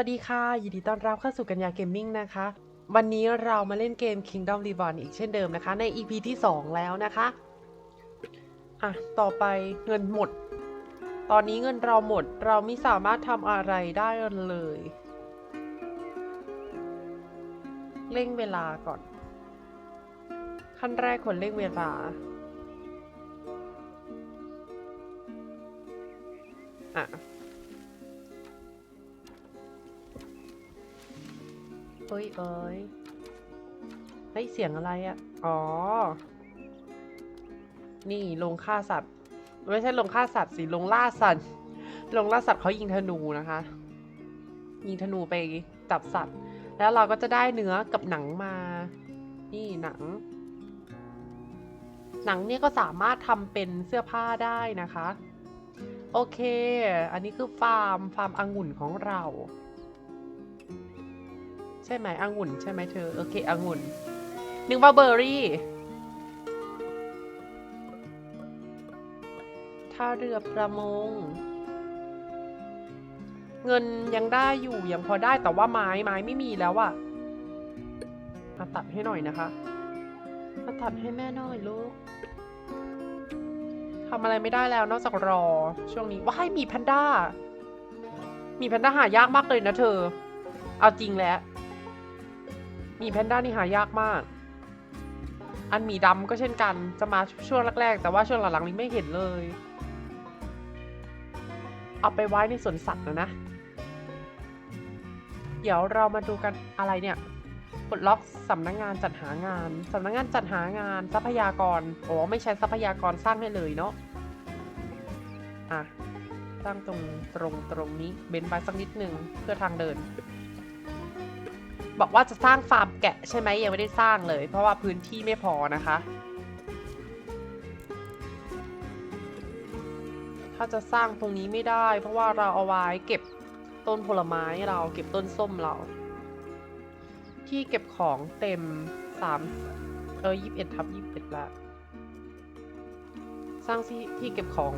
วัสดีค่ะ ยินดีต้อนรับเข้าสู่กัญญาเกมมิ่งนะคะ วันนี้เรามาเล่นเกม Kingdom Reborn อีกเช่นเดิมนะคะ ใน EP ที่ 2 แล้วนะคะ อะ ต่อไปเงินหมด ตอนนี้เงินเราหมด เราไม่สามารถทำอะไรได้เลย เร่งเวลาก่อน ขั้นแรกคนเร่งเวลา อะ เอ้ยเอ้ยเฮ้ย เสียงอะไรอะ่ะ อ๋อ นี่ลงฆ่าสัตว์ ไม่ใช่ลงฆ่าสัตว์สิ ลงล่าสัตว์ ลงล่าสัตว์เขายิงธนูนะคะ ยิงธนูไปจับสัตว์ แล้วเราก็จะได้เนื้อกับหนังมา นี่หนัง หนังเนี่ยก็สามารถทำเป็นเสื้อผ้าได้นะคะ โอเค อันนี้คือฟาร์ม ฟาร์มองุ่นของเรา ใช่ไหมองุ่นใช่ไหมเธอ โอเคองุ่นนึกว่าเบอร์รี่ท่าเรือประมง เงินยังได้อยู่ยังพอได้แต่ว่าไม้ไม้ไม่มีแล้วอะมาตัดให้หน่อยนะคะ มาตัดให้แม่หน่อยลูกทำอะไรไม่ได้แล้วนอกจากรอ ช่วงนี้ว้ายมีแพนด้า มีแพนด้าหายากมากเลยนะเธอ เอาจริงแล้ว มีแพนด้านี่หายากมาก อันหมีดำก็เช่นกัน จะมาช่วงแรกๆ แต่ว่าช่วงหลังๆนี้ไม่เห็นเลย เอาไปไว้ในสวนสัตว์นะนะ เดี๋ยวเรามาดูกันอะไรเนี่ยปลดล็อกสำนักงงานจัดหางาน สำนักงงานจัดหางานทรัพยากรโอ้ไม่ใช้ทรัพยากรสร้างให้เลยเนาะ อะสร้างตรงตรงตรงนี้เบนไปสักนิดหนึ่งเพื่อทางเดิน บอกว่าจะสร้างฟาร์มแกะใช่ไหมยังไม่ได้สร้างเลย เพราะว่าพื้นที่ไม่พอนะคะ ถ้าจะสร้างตรงนี้ไม่ได้ เพราะว่าเราเอาไว้เก็บต้นผลไม้เราเก็บต้นส้มเรา ที่เก็บของเต็มสามเออยี่สิบเอ็ดทับยี่สิบเอ็ดละสร้างที่ที่เก็บของ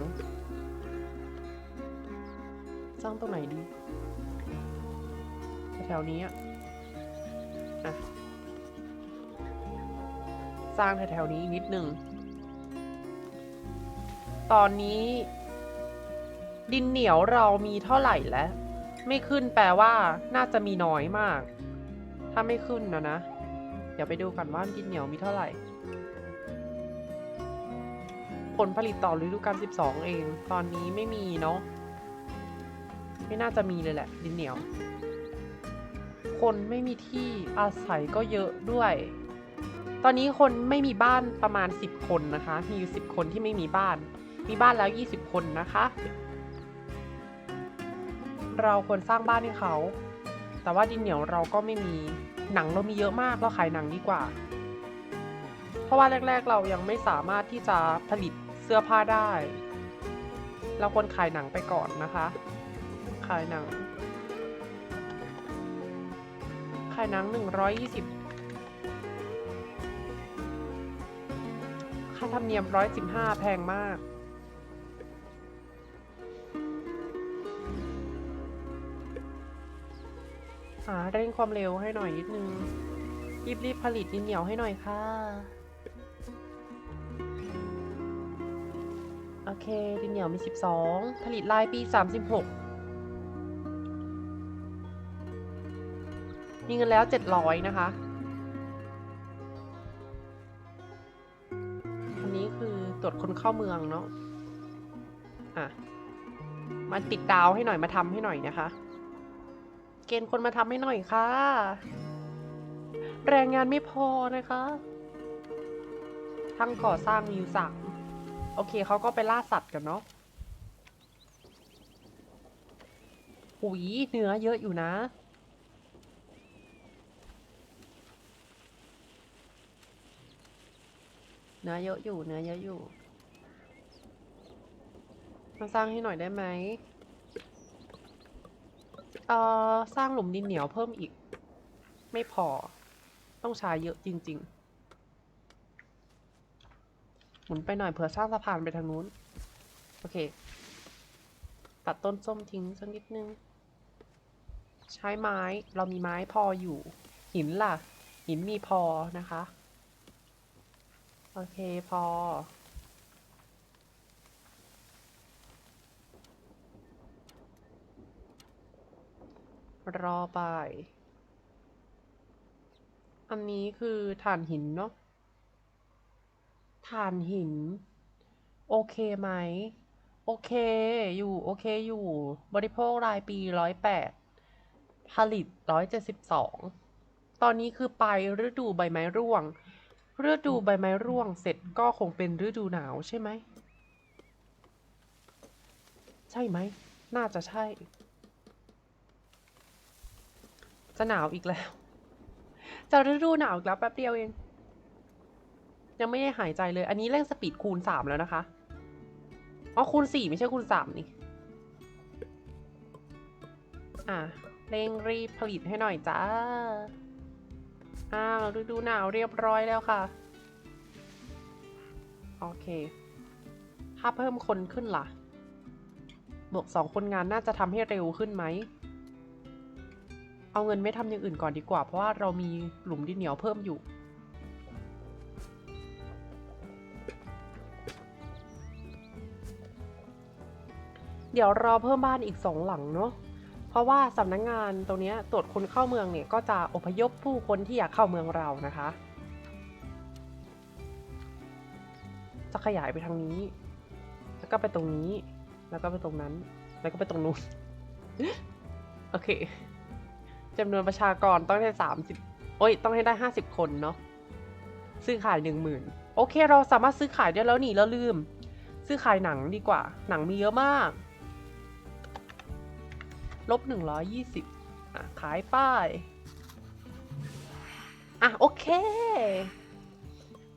สร้างตรงไหนดี แถวนี้อะ อะสร้างแถวๆนี้นิดหนึ่ง ตอนนี้ ดินเหนียวเรามีเท่าไหร่แล้ว ไม่ขึ้นแปลว่า น่าจะมีน้อยมาก ถ้าไม่ขึ้นนะนะ เดี๋ยวไปดูกันว่าดินเหนียวมีเท่าไหร่ ผลผลิตต่อฤดูกาล12 เอง ตอนนี้ไม่มีเนาะ ไม่น่าจะมีเลยแหละ ดินเหนียว คนไม่มีที่อาศัยก็เยอะด้วย ตอนนี้คนไม่มีบ้านประมาณ 10 คนนะคะ มีอยู่ 10 คนที่ไม่มีบ้าน มีบ้านแล้ว 20 คนนะคะ เราควรสร้างบ้านให้เขา แต่ว่าดินเหนียวเราก็ไม่มี หนังเรามีเยอะมากเราขายหนังดีกว่า เพราะว่าแรก ๆ เรายังไม่สามารถที่จะผลิตเสื้อผ้าได้ เราควรขายหนังไปก่อนนะคะ ขายหนังายหนังหนึ่งร้อยยี่สิบค่าธรรมเนียมร้อยสิบห้าแพงมาก หาเร่งความเร็วให้หน่อยนิดนึง รีบรีบผลิตดินเหนียวให้หน่อยค่ะ โอเค ดินเหนียวมี 12 ผลิตรายปี 36 มีเงินแล้ว 700 นะคะ อันนี้คือตรวจคนเข้าเมืองเนาะ อะ มาติดดาวให้หน่อยมาทำให้หน่อยนะคะ เกณฑ์คนมาทำให้หน่อยค่ะ แรงงานไม่พอนะคะทั้งก่อสร้างมีอยู่สามโอเคเขาก็ไปล่าสัตว์กันเนาะหุยเนื้อเยอะอยู่นะ นื้อเยอะอยู่เนื้อเยอะอยู่มาสร้างให้หน่อยได้ไหมเอ่อสร้างหลุมดินเหนียวเพิ่มอีก ไม่พอ ต้องใช้เยอะจริง ๆ หมุนไปหน่อยเผื่อสร้างสะพานไปทางนู้น โอเค ตัดต้นส้มทิ้งสักนิดนึง ใช้ไม้เรามีไม้พออยู่ หินล่ะ หินมีพอนะคะ โอเคพอ รอไป อันนี้คือถ่านหินเนาะถ่านหิน โอเคไหม โอเคอยู่ โอเคอยู่ บริโภครายปีร้อยแปดผลิตร้อยเจ็ดสิบสองตอนนี้คือไปฤดูใบไม้ร่วง ฤดูใบไม้ร่วงเสร็จก็คงเป็นฤดูหนาวใช่ไหม ใช่ไหม น่าจะใช่ จะหนาวอีกแล้ว จะฤดูหนาวอีกแล้วแป๊บเดียวเอง ยังไม่ได้หายใจเลย อันนี้เร่งสปีดคูณสามแล้วนะคะ อ๋อคูณสี่ไม่ใช่คูณสามนี่ อะเร่งรีบผลิตให้หน่อยจ้า อ้าวฤดูหนาวเรียบร้อยแล้วค่ะ โอเค ถ้าเพิ่มคนขึ้นล่ะ บวกสองคนงานน่าจะทำให้เร็วขึ้นไหม เอาเงินไม่ทำอย่างอื่นก่อนดีกว่า เพราะว่าเรามีหลุมดินเหนียวเพิ่มอยู่เดี๋ยวรอเพิ่มบ้านอีกสองหลังเนาะ เพราะว่าสำนักงงานตรงนี้ตรวจคนเข้าเมืองเนี่ยก็จะอพยพผู้คนที่อยากเข้าเมืองเรานะคะ จะขยายไปทางนี้ แล้วก็ไปตรงนี้ แล้วก็ไปตรงนั้น แล้วก็ไปตรงนู้น โอเคจำนวนประชากรต้องได้สามสิบโอ้ย ต้องให้ได้ห้าสิบคนเนาะ ซื้อขายหนึ่งหมื่นโอเค เราสามารถซื้อขายได้แล้วนี่แล้วลืม ซื้อขายหนังดีกว่า หนังมีเยอะมาก ลบหนึ่งร้อยยี่สิบอะขายป้าย อะ โอเค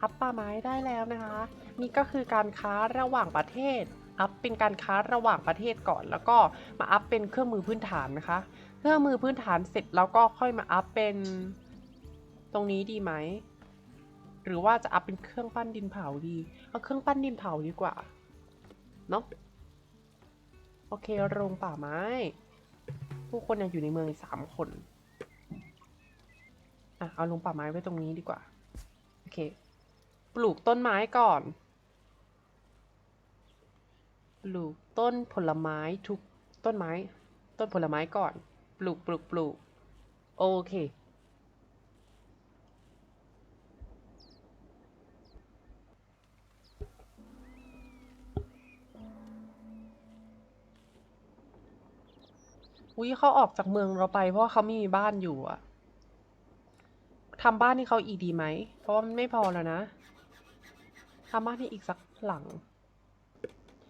อัพป่าไม้ได้แล้วนะคะ นี่ก็คือการค้าระหว่างประเทศ อัพเป็นการค้าระหว่างประเทศก่อน แล้วก็มาอัพเป็นเครื่องมือพื้นฐานนะคะ เครื่องมือพื้นฐานเสร็จแล้วก็ค่อยมาอัพเป็นตรงนี้ดีไหม หรือว่าจะอัพเป็นเครื่องปั้นดินเผาดี เอาเครื่องปั้นดินเผาดีกว่า เนาะโอเค โรงป่าไม้ ผู้คนยังอยู่ในเมืองอีกสามคน อะ เอาลงป่าไม้ไว้ตรงนี้ดีกว่า โอเค ปลูกต้นไม้ก่อน ปลูกต้นผลไม้ทุกต้นไม้ ต้นผลไม้ก่อน ปลูกปลูกปลูก โอเค อุ้ยเขาออกจากเมืองเราไป เพราะเขาไม่มีบ้านอยู่อะทำบ้านให้เขาอีกดีไหม เพราะมันไม่พอแล้วนะทำบ้านให้อีกสักหลัง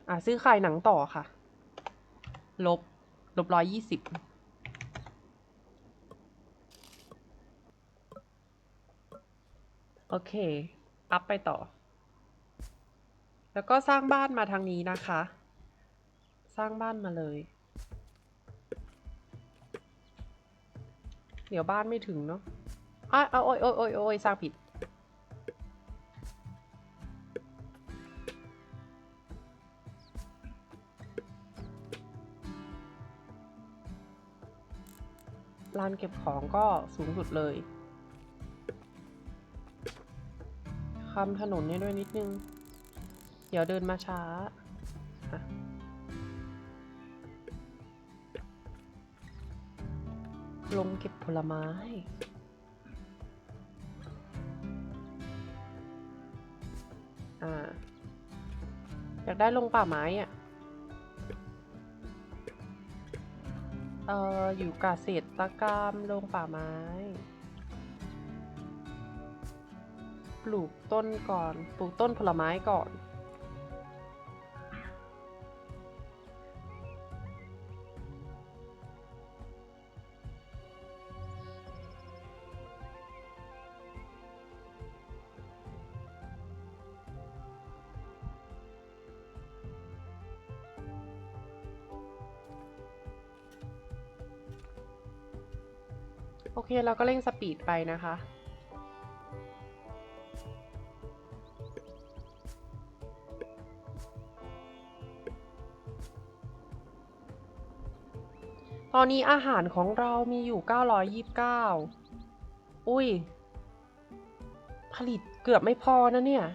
อะซื้อขายหนังต่อค่ะ ลบ ลบร้อยยี่สิบโอเค อัพไปต่อ แล้วก็สร้างบ้านมาทางนี้นะคะ สร้างบ้านมาเลย เดี๋ยวบ้านไม่ถึงเนาะอะเอาโอ้ยโอ้ยโอ้ยโอ้ยสร้างผิด ลานเก็บของก็สูงสุดเลยคำถนนนี่ด้วยนิดนึง เดี๋ยวเดินมาช้า ลงเก็บผลไม้อ่าอยากได้ลงป่าไม้อะเอออยู่กเกษตกรรมลงป่าไม้ ปลูกต้นก่อน ปลูกต้นผลไม้ก่อน โอเคเราก็เร่งสปีดไปนะคะ ตอนนี้อาหารของเรามีอยู่ 929 อุ้ย ผลิตเกือบไม่พอนะเนี่ย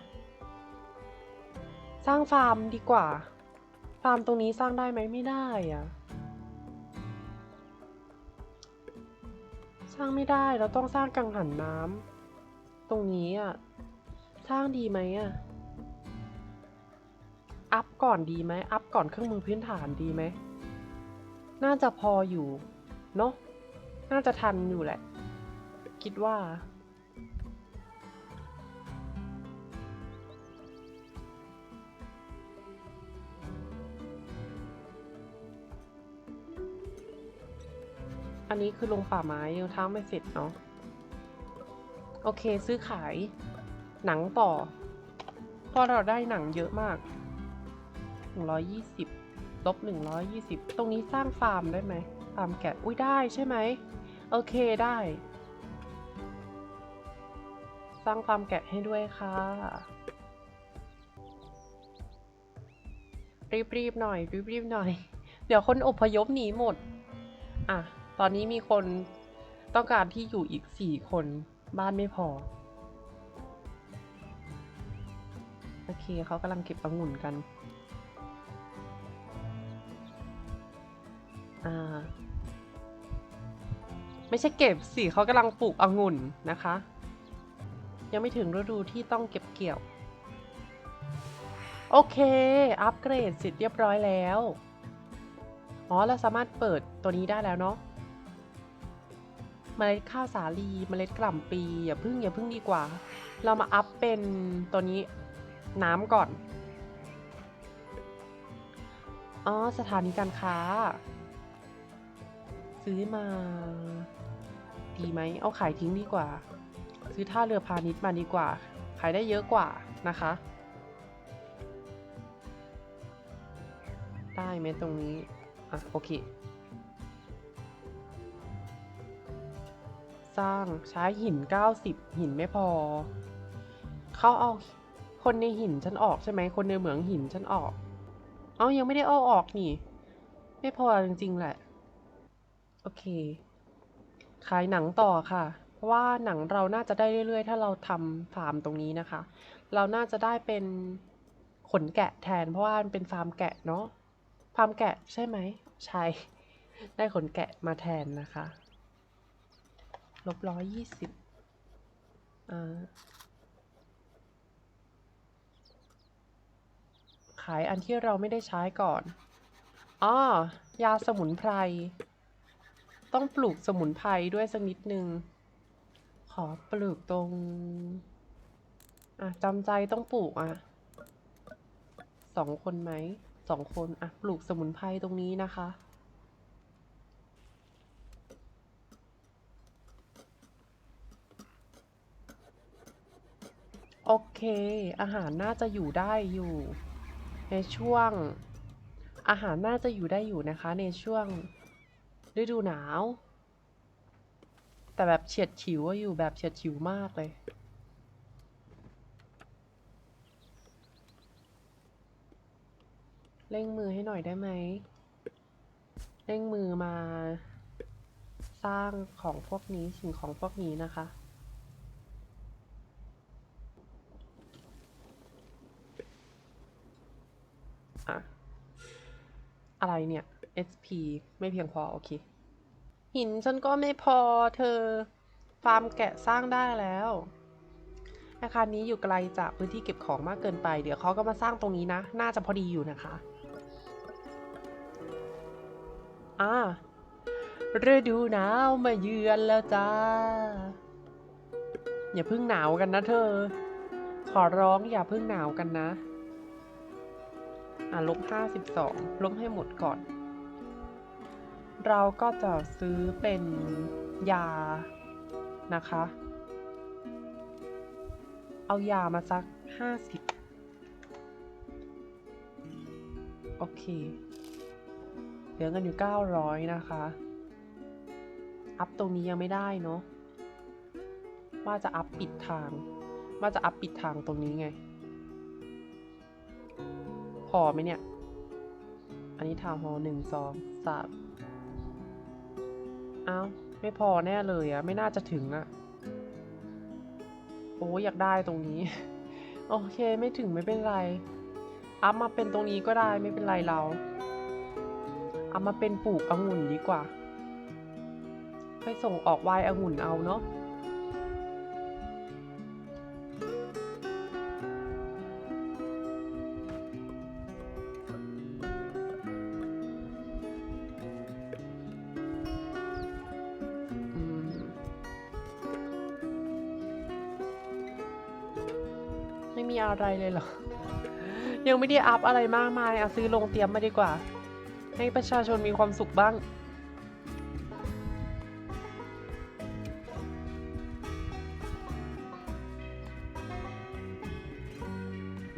สร้างฟาร์มดีกว่า ฟาร์มตรงนี้สร้างได้ไหมไม่ได้อะ สร้างไม่ได้เราต้องสร้างกังหันน้ำตรงนี้อะสร้างดีไหมอะอัพก่อนดีไหมอัพก่อนเครื่องมือพื้นฐานดีไหมน่าจะพออยู่เนาะน่าจะทันอยู่แหละ คิดว่า อันนี้คือลงป่าไม้ยังท้าไม่เสร็จเนาะโอเคซื้อขายหนังต่อเพราะเราได้หนังเยอะมาก 120ลบ120 ตรงนี้สร้างฟาร์มได้ไหมฟาร์มแกะอุ้ยได้ใช่ไหมโอเคได้ สร้างฟาร์มแกะให้ด้วยค่ะ รีบๆหน่อยรีบๆหน่อย เดี๋ยวคนอพยพหนีหมด อะ ตอนนี้มีคนต้องการที่อยู่อีกสี่คนบ้านไม่พอ โอเคเขากำลังเก็บองุ่นกัน อ่า ไม่ใช่เก็บสิเขากำลังปลูกองุ่นนะคะ ยังไม่ถึงฤดูที่ต้องเก็บเกี่ยว โอเค อัปเกรดเสร็จเรียบร้อยแล้ว อ๋อ เราสามารถเปิดตัวนี้ได้แล้วเนาะ เมล็ดข้าวสาลีเมล็ดกล่ำปีอย่าพึ่งอย่าพึ่งดีกว่า เรามาอัพเป็นตัวนี้น้ำก่อนอ๋อสถานีการค้า ซื้อมา ดีไหมเอาขายทิ้งดีกว่า ซื้อท่าเรือพาณิชย์มาดีกว่า ขายได้เยอะกว่านะคะ ได้ไหมตรงนี้ อะ โอเค สร้างใช้หิน 90 หินไม่พอ เขาเอาคนในหินฉันออกใช่ไหมคนในเหมืองหินฉันออก เอายังไม่ได้เอาออกนี่ ไม่พอจริงๆแหละ โอเค ขายหนังต่อค่ะ เพราะว่าหนังเราน่าจะได้เรื่อยๆ ถ้าเราทำฟาร์มตรงนี้นะคะ เราน่าจะได้เป็นขนแกะแทน เพราะว่ามันเป็นฟาร์มแกะเนาะฟาร์มแกะใช่ไหมใช่ได้ขนแกะมาแทนนะคะ ลบร้อยยี่สิบอ่าขายอันที่เราไม่ได้ใช้ก่อนอ๋อยาสมุนไพร ต้องปลูกสมุนไพรด้วยสักนิดนึง ขอปลูกตรง อะจำใจต้องปลูกอะสองคนไหมสองคน อะ ปลูกสมุนไพรตรงนี้นะคะ โอเค อาหารน่าจะอยู่ได้อยู่ ในช่วง อาหารน่าจะอยู่ได้อยู่นะคะ ในช่วงฤดูหนาว แต่แบบเฉียดฉิวอะอยู่แบบเฉียดฉิวมากเลย เร่งมือให้หน่อยได้ไหมเร่งมือมา สร้างของพวกนี้สิ่งของพวกนี้นะคะ อะไรเนี่ย SP ไม่เพียงพอ โอเค หินฉันก็ไม่พอเธอ ฟาร์มแกะสร้างได้แล้ว อาคารนี้อยู่ไกลจากพื้นที่เก็บของมากเกินไป เดี๋ยวเขาก็มาสร้างตรงนี้นะ น่าจะพอดีอยู่นะคะอ่าฤดูหนาวมาเยือนแล้วจ้า อย่าเพิ่งหนาวกันนะเธอ ขอร้องอย่าเพิ่งหนาวกันนะ อะลบห้าสิบสองลบให้หมดก่อน เราก็จะซื้อเป็นยานะคะ เอายามาสักห้าสิบโอเค เหลือเงินอยู่เก้าร้อยนะคะ อัพตรงนี้ยังไม่ได้เนาะว่าจะอัพปิดทาง ว่าจะอัพปิดทางตรงนี้ไง อไหมเนี่ย อันนี้ทาวน์ฮอลล์หนึ่งสองสามอ้าว ไม่พอแน่เลยอะไม่น่าจะถึงอะโอ้อยากได้ตรงนี้ โอเคไม่ถึงไม่เป็นไร อัพมาเป็นตรงนี้ก็ได้ไม่เป็นไรเราเอามาเป็นปลูกองุ่นดีกว่าค่อยส่งออกไวน์องุ่นเอาเนาะ อะไรเลยเหรอ ยังไม่ได้อัพอะไรมากมายเอาซื้อลงเตรียมมาดีกว่า ให้ประชาชนมีความสุขบ้าง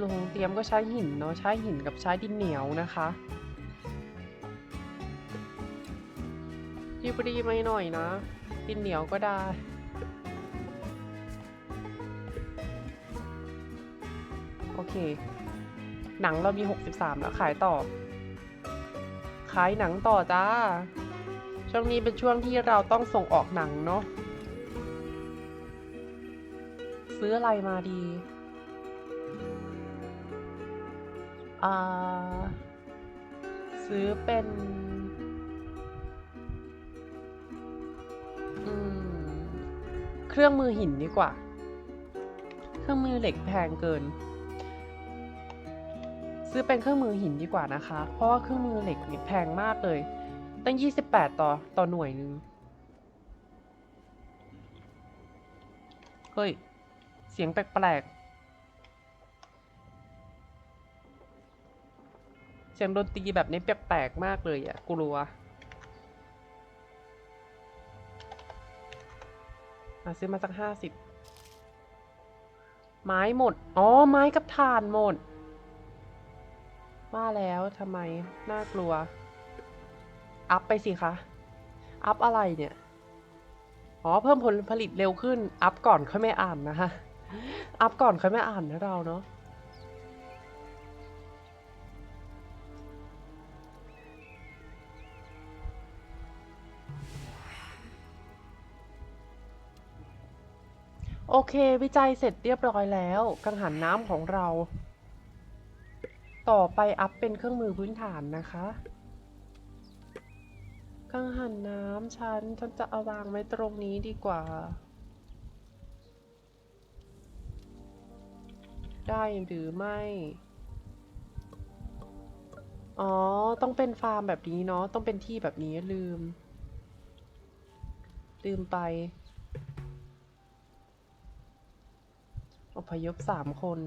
ลงเตรียมก็ใช้หินเนาะใช้หินกับใช้ดินเหนียวนะคะรีบรีบๆไม่หน่อยนะ ดินเหนียวก็ได้ เค หนังเรามี 63 แล้วขายต่อ ขายหนังต่อจ้า ช่วงนี้เป็นช่วงที่เราต้องส่งออกหนังเนาะ ซื้ออะไรมาดีอ่าซื้อเป็นอืมเครื่องมือหินดีกว่า เครื่องมือเหล็กแพงเกิน ซื้อเป็นเครื่องมือหินดีกว่านะคะ เพราะว่าเครื่องมือเหล็กนี่แพงมากเลย ตั้ง 28 ต่อต่อหน่วยนึง เฮ้ย เสียงแปลกๆ เสียงดนตรีแบบนี้แปลกๆมากเลยอะกลัวอะซื้อมาสักห้าสิบไม้หมด อ๋อ ไม้กับถ่านหมด ว่าแล้วทำไม น่ากลัว อัพไปสิคะ อัพอะไรเนี่ย อ๋อ เพิ่มผลผลิตเร็วขึ้น อัพก่อนค่อยไม่อ่านนะคะอัพก่อนค่อยไม่อ่านนะเราเนาะโอเค วิจัยเสร็จเรียบร้อยแล้ว กังหันน้ำของเรา ต่อไปอัพเป็นเครื่องมือพื้นฐานนะคะกังหันน้ำฉันฉันจะเอาวางไว้ตรงนี้ดีกว่า ได้หรือไม่ อ๋อ ต้องเป็นฟาร์มแบบนี้เนาะ ต้องเป็นที่แบบนี้ลืม ลืมไป อพยพสามคน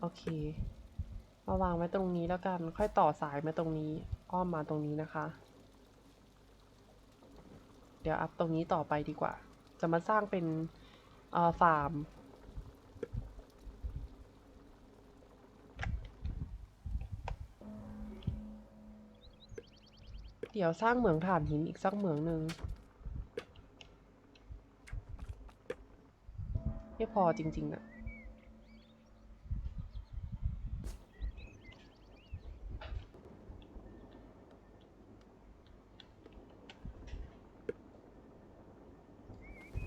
โอเคมาวางไว้ตรงนี้แล้วกัน ค่อยต่อสายมาตรงนี้ อ้อมมาตรงนี้นะคะ เดี๋ยวอัพตรงนี้ต่อไปดีกว่า จะมาสร้างเป็นฟาร์ม เดี๋ยวสร้างเหมืองถ่านหินอีกสักเหมืองหนึ่งไม่พอจริงๆอะ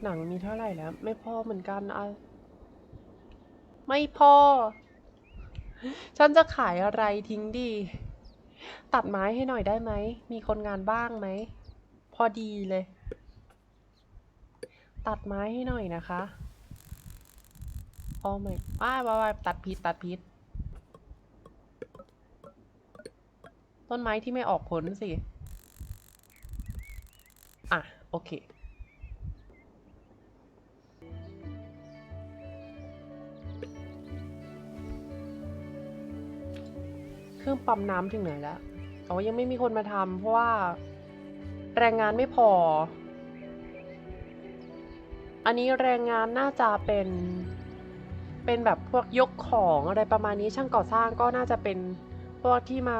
หนังมีเท่าไหร่แล้ว ไม่พอเหมือนกันอะไม่พอ ฉันจะขายอะไรทิ้งดี ตัดไม้ให้หน่อยได้ไหม มีคนงานบ้างไหม พอดีเลย ตัดไม้ให้หน่อยนะคะโอ้ไม่ว้ายว้ายว้ายตัดพิษตัดพิษต้นไม้ที่ไม่ออกผลสิ อะ โอเค เครื่องปั๊มน้ำถึงไหนแล้วอ๋อยังไม่มีคนมาทำเพราะว่าแรงงานไม่พอ อันนี้แรงงานน่าจะเป็น เป็นแบบพวกยกของอะไรประมาณนี้ช่างก่อสร้างก็น่าจะเป็นพวกที่มา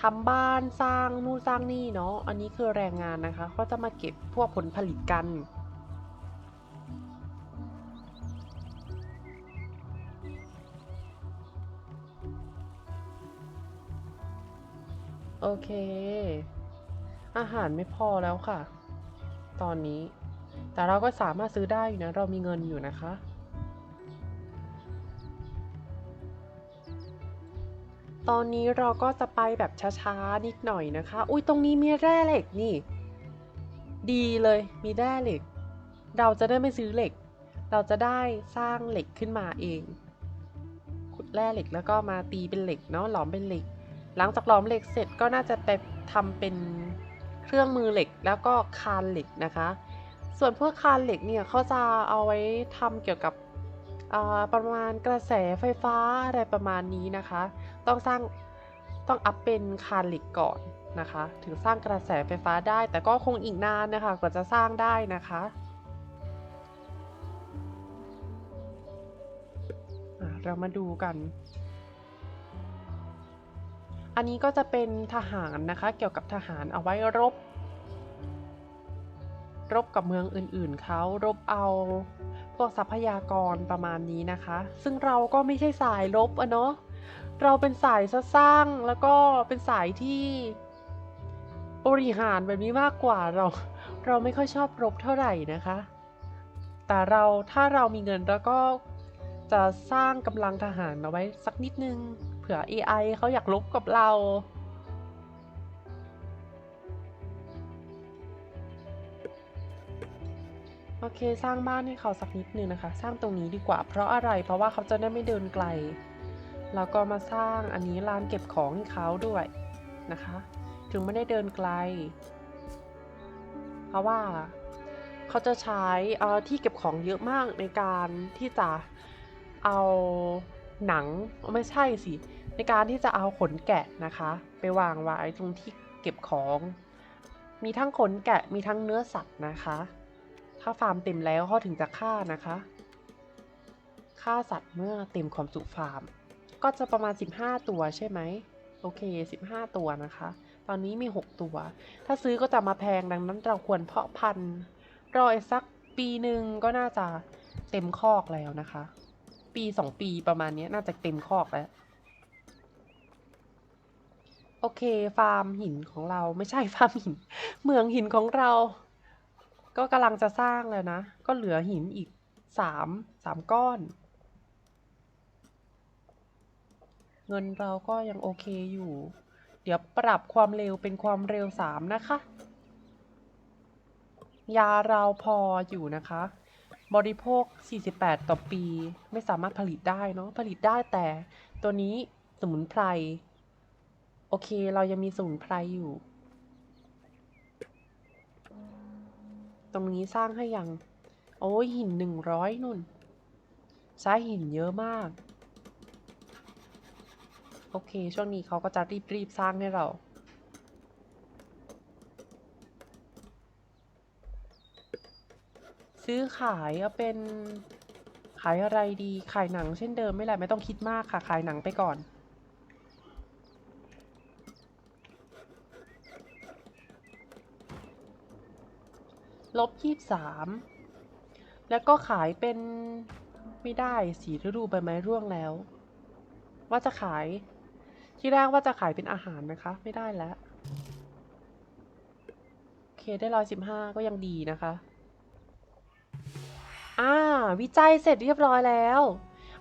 ทำบ้านสร้างนู่นสร้างนี่เนาะ อันนี้คือแรงงานนะคะ เขาจะมาเก็บพวกผลผลิตกัน โอเค อาหารไม่พอแล้วค่ะ ตอนนี้ แต่เราก็สามารถซื้อได้อยู่นะ เรามีเงินอยู่นะคะ ตอนนี้เราก็จะไปแบบช้าๆนิดหน่อยนะคะ อุ้ยตรงนี้มีแร่เหล็กนี่ ดีเลย มีแร่เหล็ก เราจะได้ไม่ซื้อเหล็ก เราจะได้สร้างเหล็กขึ้นมาเอง ขุดแร่เหล็กแล้วก็มาตีเป็นเหล็กเนาะ หลอมเป็นเหล็ก หลังจากหลอมเหล็กเสร็จก็น่าจะไปทำเป็นเครื่องมือเหล็กแล้วก็คานเหล็กนะคะ ส่วนพวกคานเหล็กเนี่ยเขาจะเอาไว้ทำเกี่ยวกับประมาณกระแสไฟฟ้าอะไรประมาณนี้นะคะ ต้องสร้างต้องอัพเป็นคานเหล็กก่อนนะคะ ถึงสร้างกระแสไฟฟ้าได้ แต่ก็คงอีกนานนะคะกว่าจะสร้างได้นะคะะเรามาดูกัน อันนี้ก็จะเป็นทหารนะคะ เกี่ยวกับทหารเอาไว้รบ รบกับเมืองอื่นๆเขารบเอาพวกทรัพยากรประมาณนี้นะคะ ซึ่งเราก็ไม่ใช่สายรบอะเนาะเราเป็นสายสร้างแล้วก็เป็นสายที่บริหารแบบนี้มากกว่าเรา เราไม่ค่อยชอบรบเท่าไหร่นะคะ แต่เราถ้าเรามีเงินแล้วก็จะสร้างกำลังทหารเอาไว้สักนิดนึง ผื่อ AI เขาอยากรบกับเรา โอเคสร้างบ้านให้เขาสักนิดนึงนะคะ สร้างตรงนี้ดีกว่า เพราะอะไรเพราะว่าเขาจะได้ไม่เดินไกล แล้วก็มาสร้างอันนี้ลานเก็บของให้เขาด้วยนะคะ ถึงไม่ได้เดินไกล เพราะว่าเขาจะใช้ที่เก็บของเยอะมากในการที่จะเอาหนังไม่ใช่สิ ในการที่จะเอาขนแกะนะคะ ไปวางไว้ตรงที่เก็บของ มีทั้งขนแกะมีทั้งเนื้อสัตว์นะคะ ถ้าฟาร์มเต็มแล้วเขาถึงจะฆ่านะคะ ฆ่าสัตว์เมื่อเต็มความจุฟาร์ม ก็จะประมาณ 15 ตัวใช่ไหมโอเค 15 ตัวนะคะ ตอนนี้มี 6 ตัว ถ้าซื้อก็จะมาแพงดังนั้นเราควรเพาะพันธุ์รออีกสักปีหนึ่งก็น่าจะเต็มคอกแล้วนะคะ ปี 2 ปีประมาณนี้น่าจะเต็มคอกแล้ว โอเค ฟาร์มหินของเราไม่ใช่ฟาร์มหิน เมืองหินของเรา ก็กำลังจะสร้างแล้วนะ ก็เหลือหินอีกสามสามก้อน เงินเราก็ยังโอเคอยู่ เดี๋ยวปรับความเร็วเป็นความเร็วสามนะคะ ยาเราพออยู่นะคะ บริโภค 48 ต่อปี ไม่สามารถผลิตได้เนาะผลิตได้แต่ตัวนี้สมุนไพร โอเค เรายังมีสมุนไพรอยู่ ตรงนี้สร้างให้ยัง โอ้ยหินหนึ่งร้อยนุ่น ใช้หินเยอะมาก โอเค ช่วงนี้เขาก็จะรีบๆสร้างให้เราซื้อขายเอาเป็นขายอะไรดีขายหนังเช่นเดิมไม่แหละไม่ต้องคิดมากค่ะ ขายหนังไปก่อน ลบยี่สามแล้วก็ขายเป็นไม่ได้สีฤดูใบไม้ร่วงแล้ว ว่าจะขายที่แรกว่าจะขายเป็นอาหารนะคะ ไม่ได้แล้ว โอเคได้ร้อยสิบห้าก็ยังดีนะคะ อ่า วิจัยเสร็จเรียบร้อยแล้ว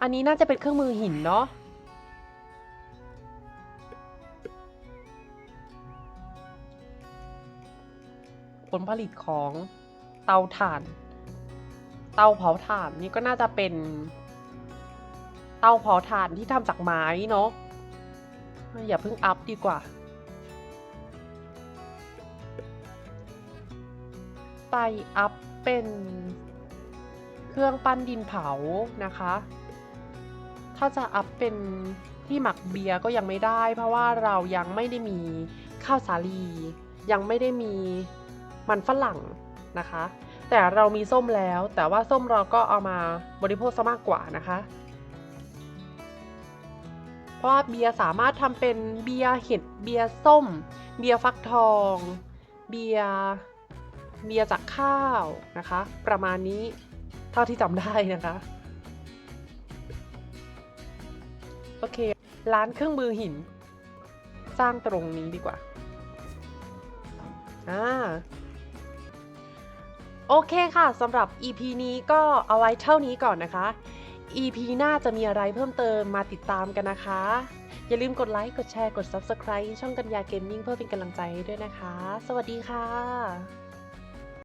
อันนี้น่าจะเป็นเครื่องมือหินเนาะผลผลิตของ เตาถ่าน เตาเผาถ่านนี่ก็น่าจะเป็น เตาเผาถ่านที่ทำจากไม้เนาะอย่าเพิ่งอัพดีกว่า ไปอัพเป็นเครื่องปั้นดินเผานะคะ ถ้าจะอัพเป็นที่หมักเบียร์ก็ยังไม่ได้ เพราะว่าเรายังไม่ได้มีข้าวสาลี ยังไม่ได้มีมันฝรั่ง นะคะ แต่เรามีส้มแล้ว แต่ว่าส้มเราก็เอามาบริโภคซะมากกว่านะคะ เพราะว่าเบียร์สามารถทำเป็นเบียร์เห็ดเบียร์ส้ม เบียร์ฟักทอง เบียร์เบียร์จากข้าวนะคะ ประมาณนี้เท่าที่จำได้นะคะโอเค ร้านเครื่องมือหิน สร้างตรงนี้ดีกว่าอ่า โอเคค่ะสำหรับ EP นี้ก็เอาไว้เท่านี้ก่อนนะคะ EP หน้าจะมีอะไรเพิ่มเติมมาติดตามกันนะคะ อย่าลืมกดไลค์ กดแชร์ กด Subscribe ช่องกัญญาเกมมิ่งเพื่อเป็นกำลังใจให้ด้วยนะคะ สวัสดีค่ะ